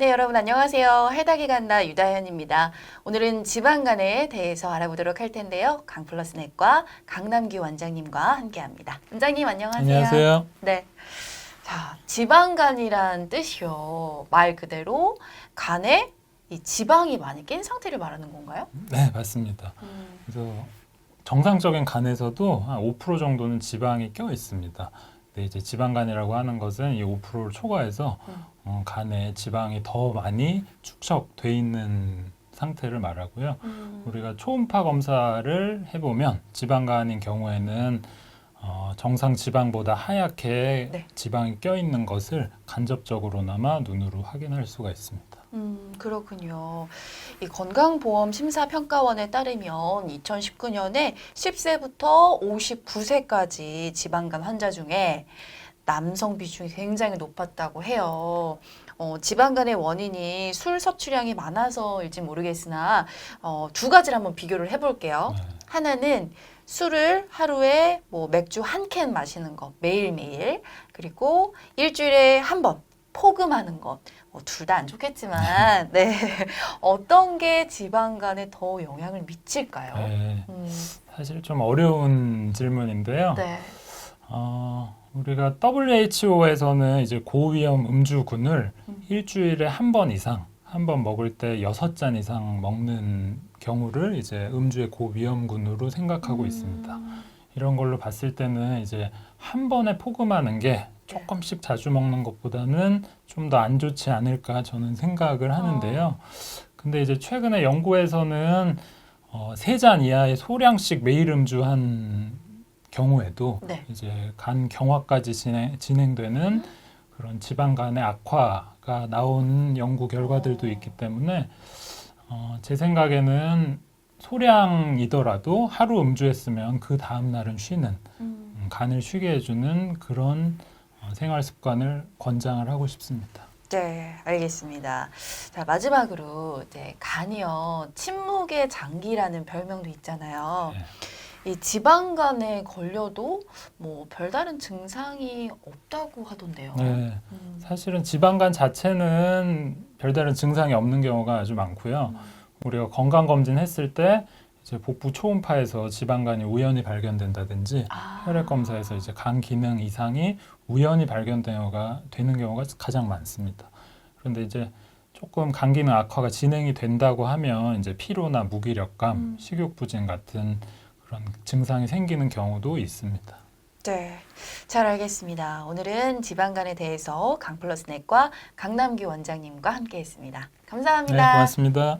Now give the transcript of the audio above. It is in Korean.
네, 여러분 안녕하세요. 해닥이 간다 유다현입니다. 오늘은 지방간에 대해서 알아보도록 할 텐데요. 강플러스 넷과 강남기 원장님과 함께합니다. 원장님 안녕하세요. 안녕하세요. 네. 자, 지방간이란 뜻이요. 말 그대로 간에 이 지방이 많이 낀 상태를 말하는 건가요? 네, 맞습니다. 음, 그래서 정상적인 간에서도 한 5% 정도는 지방이 껴 있습니다. 근데 이제 지방간이라고 하는 것은 이 5%를 초과해서 음. 어, 간에 지방이 더 많이 축적돼 있는 상태를 말하고요. 음, 우리가 초음파 검사를 해보면 지방간인 경우에는 어, 정상 지방보다 하얗게 네. 지방이 껴 있는 것을 간접적으로나마 눈으로 확인할 수가 있습니다. 음, 그렇군요. 이 건강보험 심사평가원에 따르면 2019년에 10세부터 59세까지 지방간 환자 중에 남성 비중이 굉장히 높았다고 해요. 어, 지방간의 원인이 술 섭취량이 많아서일지 모르겠으나 어, 두 가지를 한번 비교를 해볼게요. 네. 하나는 술을 하루에 뭐 맥주 한 캔 마시는 것 매일매일 그리고 일주일에 한 번 포금하는 것. 뭐 둘다 안 좋겠지만 네 어떤 게 지방간에 더 영향을 미칠까요? 네, 음, 사실 좀 어려운 질문인데요. 네. 어, 우리가 WHO에서는 이제 고위험 음주군을 음. 일주일에 한 번 이상, 한 번 먹을 때 여섯 잔 이상 먹는 경우를 이제 음주의 고위험군으로 생각하고 있습니다. 음, 이런 걸로 봤을 때는 이제 한 번에 포금하는 게 조금씩 자주 먹는 것보다는 좀 더 안 좋지 않을까 저는 생각을 하는데요. 근데 이제 최근에 연구에서는 어, 세잔 이하의 소량씩 매일 음주한 경우에도 네. 이제 간 경화까지 진행, 진행되는 그런 지방간의 악화 가 나온 연구 결과들도 어. 있기 때문에 어, 제 생각에는 소량이더라도 하루 음주했으면 그 다음 날은 쉬는 음. 음, 간을 쉬게 해주는 그런 어, 생활 습관을 권장을 하고 싶습니다. 네, 알겠습니다. 자, 마지막으로 이제 간이요. 침묵의 장기라는 별명도 있잖아요. 네. 이 지방간에 걸려도 뭐 별다른 증상이 없다고 하던데요. 네, 음, 사실은 지방간 자체는 별다른 증상이 없는 경우가 아주 많고요. 우리가 건강 검진 했을 때 이제 복부 초음파에서 지방간이 우연히 발견된다든지 아. 혈액 검사에서 이제 간 기능 이상이 우연히 발견되는 경우가 되는 경우가 가장 많습니다. 그런데 이제 조금 간 기능 악화가 진행이 된다고 하면 이제 피로나 무기력감, 음. 식욕 부진 같은 그런 증상이 생기는 경우도 있습니다. 네, 잘 알겠습니다. 오늘은 지방간에 대해서 강플러스 넷과 강남규 원장님과 함께했습니다. 네, 감사합니다. 고맙습니다.